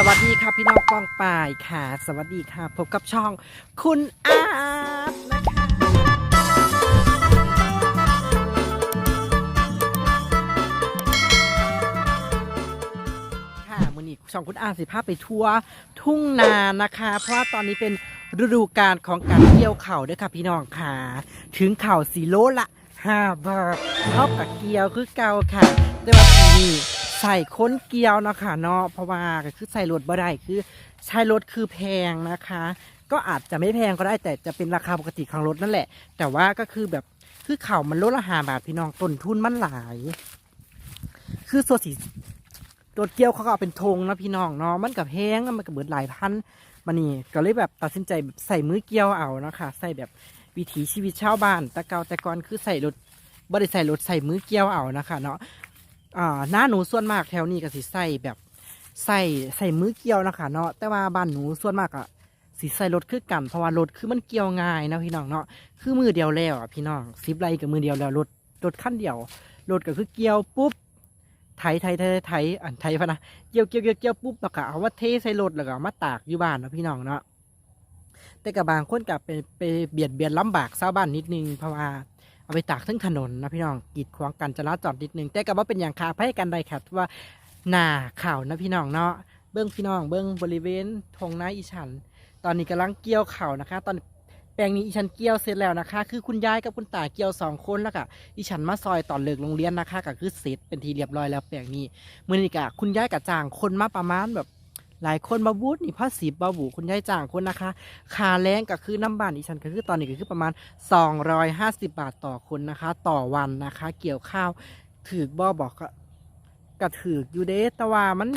สวัสดีค่ะพี่น้องป้องปายค่ะ สวัสดีค่ะพบกับช่องคุณอาร์ตนะคะค่ะมือนี้ช่องคุณอาร์ตสิพาไปทัวร์ทุ่งนานะคะ เพราะว่าตอนนี้เป็นฤดูกาลของการเกี่ยวเข่าด้วยค่ะพี่น้องค่ะ ถึงเข่าสีโลละห้าบาทเท่ากับเกี่ยวคือเก่าค่ะแต่ว่าปีนี้ ใส่ค้นเกียวนะค่ะเนาะเพราะว่าก็คือใส่รถบ่ได้คือใช้รถคือแพงนะคะ ก็อาจจะไม่แพงก็ได้แต่จะเป็นราคาปกติของรถนั่นแหละ แต่ว่าก็คือแบบคือเข่ามันลดละหาบาทพี่น้องต้นทุนมันหลาย คือส่วนสีรถเกียวเขาก็เอาเป็นธงนะพี่น้องเนาะมันกับแพงมันกับเบิดหลายพันมานี่ก็เลยแบบตัดสินใจแบบใส่มือเกียวเอานะคะใส่แบบวิถีชีวิตชาวบ้านต่เกาแต่ก่อนคือใส่รถบ่ได้ใส่รถใส่มือเกี่ยวเอานะคะเนาะ อ่าหน้าหนูส่วนมากแถวนี้ก็สิใส่แบบใส่ใส่มือเกี่ยวนะคะเนาะแต่ว่าบ้านหนูส่วนมากอะสิใส่รถคือกันเพราะว่ารถคือมันเกี่ยวง่ายนะพี่น้องเนาะคือมือเดียวแล้วอะพี่น้องสิบไรกับมือเดียวแล้วรถรถขั้นเดียวรถก็คือเกี่ยวปุ๊บไถไถไถไถอันไถพะนะเกี่ยวเกี่ยวเกี่ยวเกี่ยวปุ๊บแล้วก็เอาว่าเทใส่รถแล้วก็มาตากอยู่บ้านนะพี่น้องเนาะแต่กับบางคนกับไปไปเบียดเบียนลำบากชาวบ้านนิดนึงเพราะว่า เอาไปตากทั้งถนนนะพี่น้องกีดขวางการจราจรนิดนึงแต่ก็ว่าเป็นอย่างคาให้กันได้ค่ะว่าหน้าข่าวนะพี่น้องเนาะเบื้องพี่น้องเบื้องบริเวณทงน้าอีฉัน ตอนนี้กำลังเกี่ยวข่านะคะ ตอนแปลงนี้อีฉันเกี่ยวเสร็จแล้วนะคะ คือคุณยายกับคุณตาเกี่ยวสองคนแล้วก็อีฉันมาซอยตอนเลิกโรงเรียนนะคะก็คือเสร็จเป็นทีเรียบร้อยแล้วแปลงนี้เมื่อนี้กะคุณยายกับจางคนมาประมาณแบบ หลายคนมาบูธนี่พ่อสีบาบูคุณยายจ้างคนนะคะคาแรงก็คือน้ำบ้านอีฉันก็คือตอนนี้ก็คือประมาณ 250 บาทต่อคนนะคะ ต่อวันนะคะ เกี่ยวข้าวถือบ่บอกก็กระถืออยู่เด้แต่ว่ามัน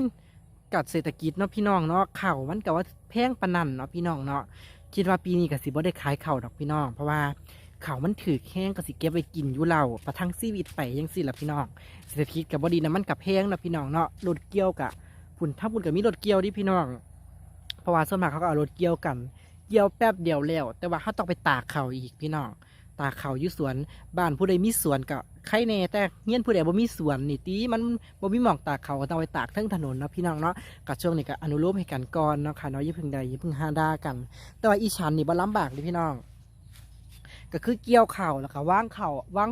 กัดเศรษฐกิจเนาะพี่น้องเนาะเข่ามันกับว่าแพงปนันเนาะพี่น้องเนาะคิดว่าปีนี้ก็สิบ่ได้ขายเข่าดอกพี่น้อง เพราะว่าเข่ามันถือแห้งก็สิเก็บไว้กินอยู่เราประทังชีวิตไปยังสิละพี่น้องเศรษฐกิจกับบ่ดีนะมันกับแพงเนาะพี่น้องเนาะรถเกี่ยวกะ พุ่นถ้าพุ่นกับมีรถเกี่ยวดิพี่น้อง เพราะว่าส่วนมากเขาก็เอารถเกี่ยวกัน เกี่ยวแป๊บเดียวแล้วแต่ว่าเขาต้องไปตากเขาอีกพี่น้อง ตากเขาอยู่สวนบ้านผู้ใดมีสวนก็ใครแน่แต่เงี้ยนผู้ใดบ่มีสวนนี่ตีมันบ่มีหมองตากเขาก็ต้องไปตากทั้งถนนเนาะพี่น้องเนาะกับช่วงนี้ก็อนุโลมให้กันก่อนเนาะค่ะเนาะอย่าเพึ่งใดอย่าเพึ่งหาด่ากัน แต่ว่าอีฉันนี่บ่ลำบากเลยพี่น้อง ก็คือเกี่ยวเข่าแล้วก็ว่างเข่าว่าง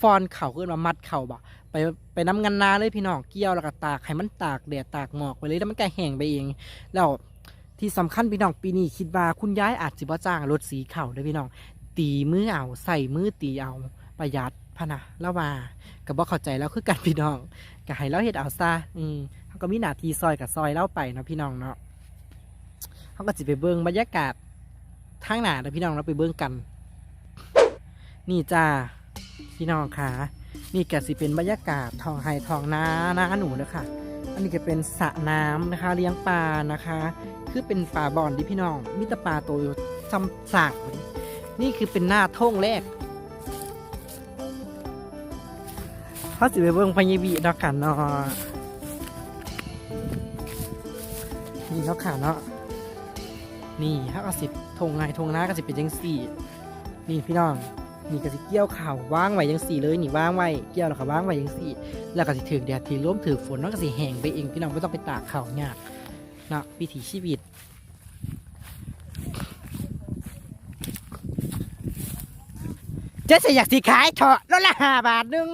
ฟอนเข่าขึ้นมามัดเข่าบ่ไปไปน้ำงานนาเลยพี่น้องเกี่ยวแล้วก็ตากให้มันตากแดดตากหมอกไปเลยแล้วมันก็แห้งไปเอง แล้วที่สำคัญพี่น้องปีนี้คิดว่าคุณย้ายอาจสิบ่จ้างรถสีเข่าเด้พี่น้อง ตีมือเอาใส่มือตีเอาประหยัดพนะแล้วว่าก็บ่เข้าใจแล้วคือกันพี่น้องก็ให้เราเฮ็ดเอาซะอืมเขาก็มีหน้าที่ซอยกับซอยเล่าไปเนาะพี่น้องเนาะเขาก็สิไปเบิ่งบรรยากาศทางหน้าเด้อพี่น้องเราไปเบิ่งกัน นี่จ้า พี่น้องค่ะนี่ก็สิเป็นบรรยากาศทองไฮทองนานาหนูเด้อค่ะ อันนี้ก็เป็นสระน้ำนะคะ เลี้ยงปลานะคะ คือเป็นปลาบอนที่พี่น้องมิตรปลาตัวซ้ำสากนี่คือเป็นหน้าท่งแรกเขาสิไปเบิ่งพญบีเนาะค่ะเนาะนี่เนาะค่ะเนาะนี่ถ้าก็สิทงไงทงน้าก็สิเป็นยังสี่ นี่พี่น้อง นี่ก็สิเกี่ยวข่าวว่างไว้ยังสี่เลยนี่ว่างไว้เกี่ยวแล้วก็ว่างไว้ยังสี่ แล้วก็สิถึงแดดที่ร่มถือฝนแล้วก็สิแห้งไปเองพี่น้องไม่ต้องไปตากข่าวยากเนาะวิถีชีวิตเจ๊จะอยากสิขายเถอะล้วละห้าบาทหนึง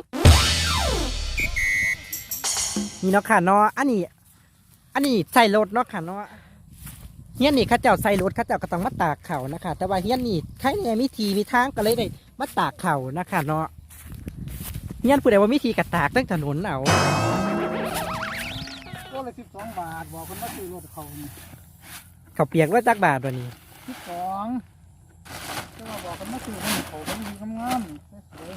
นี่เนาะค่ะเนาะอันนี้ อันนี้ใส่รถเนาะค่ะเนาะเฮียนนี่ข้าเจ้าใส่รถข้าเจ้าก็ต้องมาตากเขานะคะแต่ว่าเฮียนนี่ใครเนี่ยมีทีมีทางก็เลยได้ มาตากเขานะคะเนาะเฮียนผู้ใดว่ามีทีกระตากตั้งถนนเอาก็เลยสิบสองบาทบอกคนว่าซื้อรถเขาเขาเปียกว่าจักบาทตัวนี้สิบสองก็มาบอกคนว่าซื้อให้เขาเป็นดีงามๆสวย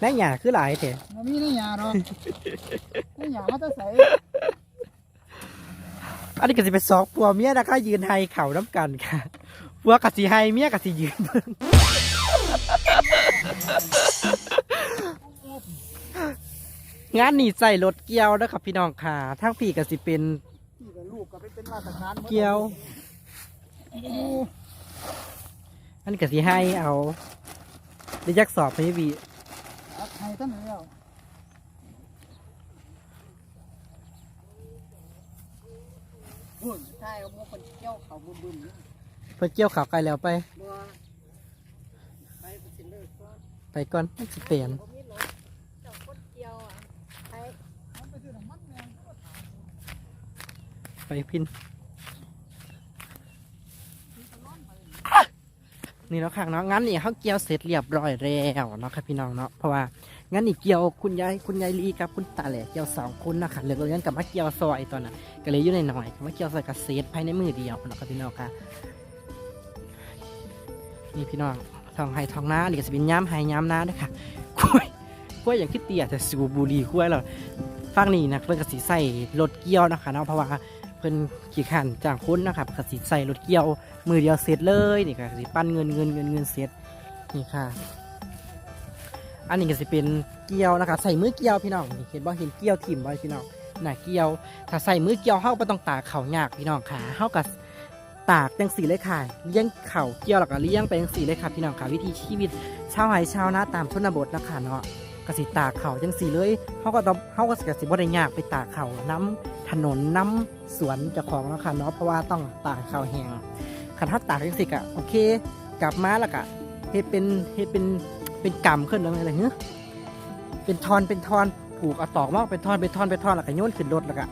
แม่หยาคือหลายเถอะๆมันมีในยาเนาะในยามาจะใส่อันนี้ก็สิเป็นสองผัวเมียนะคะยืนไฮเข่าน้ำกันค่ะ ผัวกับสีไฮเมียกัสียืนเบิ่งงานนี่ใส่รถเกี่ยวนะครับพี่น้องค่ะทั้งพี่ก็สิเป็นที่กับลูกก็ไปเป็นราชการเกี่ยว อันนี้ก็สิให้เอาได้ยักสอบพี่วีใครตั้งแล้วหุ่นใช่เอาหมูคนเกี่ยวเขาบึ้มบึ้ม เนี่ยเพิ่นเกี่ยวข่าวไกลแล้วไป บัวไปเป็นสิเลิศก็ไปก่อนมันสิเปลี่ยนผมมีรถเจ้าคนเดียวอะไปมันไปซื้อน้ำมันแมงก็ถามไปพินนี่เนาะค่ะเนาะงั้นนี่เขาเกี่ยวเสร็จเรียบร้อยแล้วเนาะค่ะพี่น้องเนาะเพราะว่างั้นนี่เกี่ยวคุณยายคุณยายลีกับคุณตาแหล่เกี่ยวสองคนนะคะเหลือเรื่องกับมาเกี่ยวซอยตอนนั้นก็เลยอยู่ในหน่อยๆกับมาเกี่ยวซอยกับเศษภายในมือเดียวเนาะค่ะพี่น้องค่ะ นี่พี่น้องทองไห้ทองน้าหรือก็จะเป็นย้ำไห้ย้ำน้าด้วยค่ะกล้วยกล้วยอย่างที่เตียจะสูบบุรีกล้วยเราฟังนี่นะเพื่อนกสีใส่รถเกี่ยวนะคะเนาะเพราะว่าเพื่อนขี่ขันจางคุ้นนะครับกสีใส่รถเกี่ยว มือเดียวเสร็จเลยนี่ค่ะสิปั้นเงินเงินเงินเงินเสร็จนี่ค่ะ อันนี้ก็สิเป็นเกี่ยวนะคะใส่มือเกี่ยวพี่น้องเห็นบ่เห็นเกี่ยวถิ่มบ่พี่น้องน่ะเกี่ยว ถ้าใส่มือเกี่ยวเฮาบ่ต้องตาเข่ายากพี่น้องค่ะเฮากับ ตากจังสีเลยค่ะเลี้ยงเข่าเกี่ยวแล้วก็เลี้ยงไปจังสีเลยค่ะพี่น้องค่ะวิถีชีวิตชาวไร่ชาวนาตามชนบทนะคะเนาะกสิตากเขาวจังสีเลยเฮาก็ต้องเฮาก็สิบ่ได้ยากไปตากเขาน้ำถนนน้ำสวนเจ้าของนะคะเนาะเพราะว่าต้องตากเขาแห้งคันถ้าตากจังสิกะโอเค กลับมาแล้วกะเฮ็ดเป็นเฮ็ดเป็นเป็นกำขึ้นแล้วอะไรเงี้ยเป็นทอนเป็นทอนผูกเอาตอกมาเป็นทอนเป็นทอนเป็นทอนแล้วก็โยนขึ้นรถแล้วก็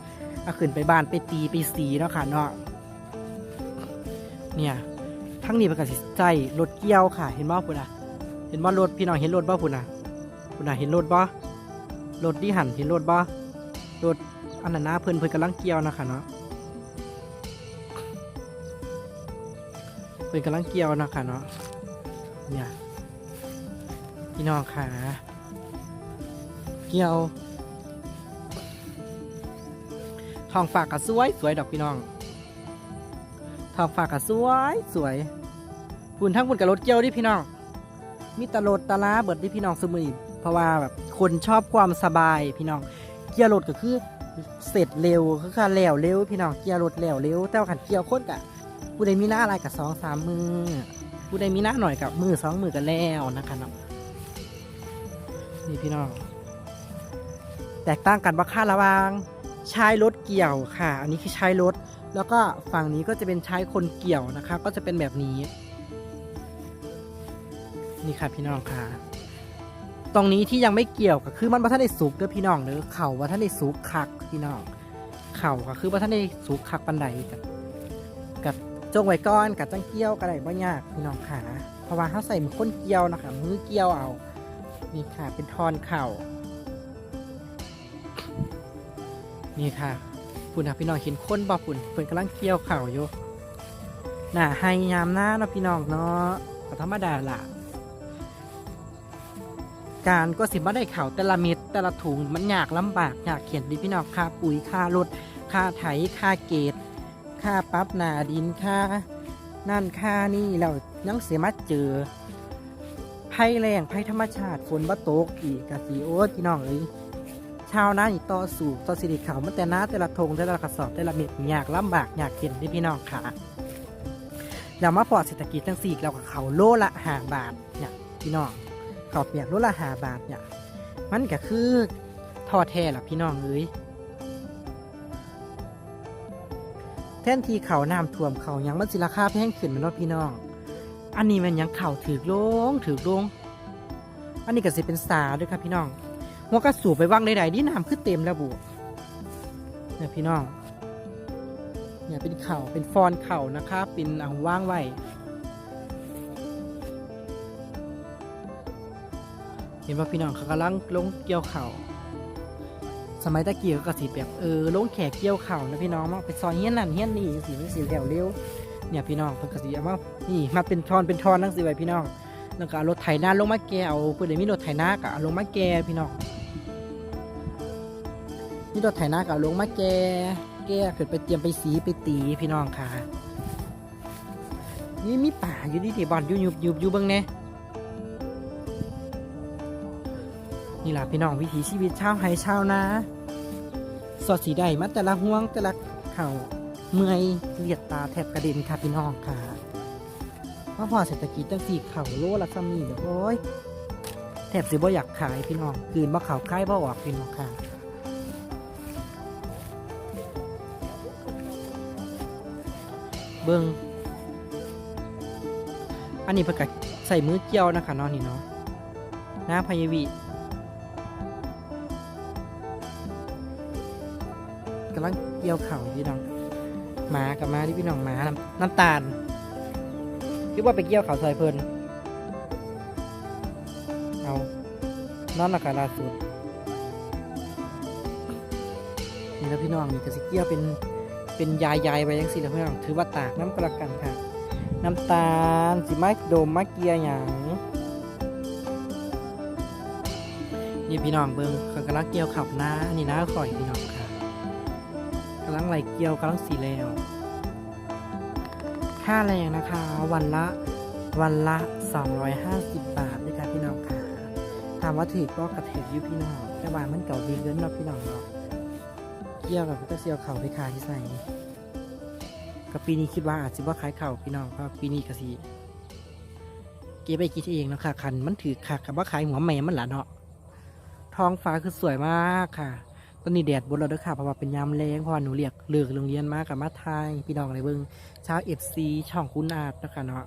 เอาขึ้นไปบ้านไปตีไปสีเนาะค่ะเนาะ เนี่ยทั้งนี้ป็นกสิใจรถเกี่ยวค่ะ เห็นบ่พุ่นอะ เห็นบ่รถพี่น้องเห็นรถบ่พุ่นอะพุ่นอะเห็นรถบ่รถที่หันเห็นรถบ่รถอันนั้นนะเพิ่นเพิ่นกำลังเกี่ยวนะคะเนาะเป็นกำลังเกี่ยวนะคะเนาะเนี่ยพี่น้องขาเกี่ยวทองฝากกับสวยสวยดอกพี่น้อง ทองฝากกับสวยสวยพุ่นทั้งพุ่นกับรถเกี่ยวดิพี่น้อง มีตลดตะลาเบิดดิพี่น้องสมุยเพราะว่าแบบคนชอบความสบายพี่น้อง เกี่ยวรถก็คือเสร็จเร็วคือการแล้วเร็วพี่น้องเกี่ยวรถแล้วเร็วแต่ว่าขันเกี่ยวโคตรกะผู้ใดมีหน้าอะไรกับสองสามมือผู้ใดมีหน้าหน่อยกับมือสองมือกันแล้วนะคะเนาะนี่พี่น้อง แตกต่างกันว่าค่าระวางใช้รถเกี่ยวค่ะ อันนี้คือใช้รถ แล้วก็ฝั่งนี้ก็จะเป็นใช้คนเกี่ยวนะคะ ก็จะเป็นแบบนี้ นี่ค่ะพี่น้องค่ะ ตรงนี้ที่ยังไม่เกี่ยวก็คือมันว่าท่านได้สุกเด้อพี่น้องเด้อเข่าว่าท่านได้สุกคักพี่น้อง เข่าก็คือว่าท่านได้สุกคักปันใดกันกับจงไว้ก้อนกับจังเกี้ยวก็ไดบ่ยากพี่น้องขาเพราะว่าเขาใส่มือค้นเกี้ยวนะคะมือเกี้ยวเอา นี่ค่ะเป็นทอนเข่านี่ค่ะ ปุ่นค่ะพี่น้องเห็นคนบ่ปุ่นเพิ่นกำลังเกี้ยวเข่าอยู่น่ะให้ยามหน้าเนาะพี่น้องเนาะธรรมดาล่ะ การก็สิบ่ได้เข่าแต่ละเม็ดแต่ละถุงมันยากลำบากยากเขียนดิพี่น้องค่าปุ๋ยค่ารถค่าไถค่าเกตค่าปั๊บนาดินค่านั่นค่านี่เรายังเสียมาเจอภัยแรงภัยธรรมชาติฝนบ่ตกอีกกะสีโอ้พี่น้องเอ้ย ชาวนานี่ต่อสู่ต่อสิริเขามันแต่นาแต่ละทงแต่ละกระสอบแต่ละเม็ดยากลำบากยากเข็นที่พี่น้องขาแล้วมาพอเศรษฐกิจทั้งสี่เรากับเขาโลละหาบาทเนี่ยพี่น้องเขาเปียกโลละหาบาทเนี่ยมันก็คือทอแท้ล่ะพี่น้องเอ้ยแทนที่เขาน้ำท่วมเขายังมันสิราคาแพงขึ้นมันเนาพี่น้อง อันนี้มันยังเข่าถือลงถือลง อันนี้ก็สิเป็นสาด้วยครับพี่น้อง หัวกระสูบไปว่างใดๆนี่น้ำขึ้นเต็มแล้วบุเนี่ยพี่น้องเนี่ยเป็นเข่าเป็นฟอนเข่านะครับเป็นเอาว่างไว้เห็นว่าพี่น้องเขากำลังลงเกี่ยวเข่าสมัยตะกี้ก็กระสีแบบเออลงแขกเกี่ยวเข่านะพี่น้องเนาะไปซอยเฮี้ยนนั่นเฮี้ยนนี่สีมันสีแถวเร็วเนี่ยพี่น้องเพิ่นกระสีเอามานี่มาเป็นทอนเป็นทอนนั่งสิไว้พี่น้องแล้วก็รถไถนาลงมาแกเอาเพื่อนมีรถไถนาก็เอาลงมาแกพี่น้อง นี่รถไถนาก็เอาลงมาแกแกขึ้นไปเตรียมไปสีไปตีพี่น้องค่ะ นี่มีป่าอยู่ที่ที่บอนยู่ยุบยุบยู่เบิ่งแน่นี่ล่ะพี่น้องวิถีชีวิตชาวไฮชาวนาสอดสีได้มาแต่ละห่วงแต่ละเข่าเมื่อยเลียดตาแทบกระเด็นค่ะพี่น้องค่ะเพราะพอเศรษฐกิจจังสี่เข่าโลละซ้ำนี่เดี๋ยวโอ้ยแทบสิบ่อยากขายพี่น้องคืนบ่เข่าใกล้บ่ออกพี่น้องค่ะ เบิงอันนี้เพื่อกใส่มือเกี่ยวนะคะเนอนนี่เนาะน้าพยวีกำลังเกี่ยวเข่าพี่น้องหมากับมาที่พี่น้องหมาน้ำน้ำตาลคิดว่าไปเกี่ยวเข่าซอยเพลินเอานอนหลักการล่าสุดนี่แล้วพี่น้องนี่กระสิเกี่ยวเป็น เป็นยายยายๆไปยังสิแล้วพี่น้องถือว่าตากน้ำกระกันค่ะ น้ำตาลสิไม้โดมมะเกียหยางนี่พี่น้องเบิ้งกำลังเกี่ยวขับน้านี่น้าข่อยพี่น้องค่ะกำลังไหลเกี่ยวกำลังสีแล้วค่าแรงนะคะ วันละวันละ 250 บาทด้วยค่ะพี่น้องค่ะถามว่าถือก็กระเถิบอยุพี่น้องแต่ว่ามันเก่าดีเกินเนาะพี่น้องเนาะ กี่ยวกับก็เสียวเข่าไปขายที่ใส่กับปีนี้คิดว่าอาจจะว่าขายเข่าพี่น้องเพราะปีนี้ก็สิเก็บไปคิดเองเนาะค่ะ คันมันถือค่ะกับว่าขายหัวแม่มันหละเนาะท้องฟ้าคือสวยมากค่ะตอนนี้แดดบนเราด้วยค่ะเพราะว่าเป็นยามแรงเพราะว่าหนูเรียกเลือกโรงเรียนมากับมาไทยพี่น้องอะไรเบิ้งชาวเอฟซีช่องคุณอาดนะคะเนาะ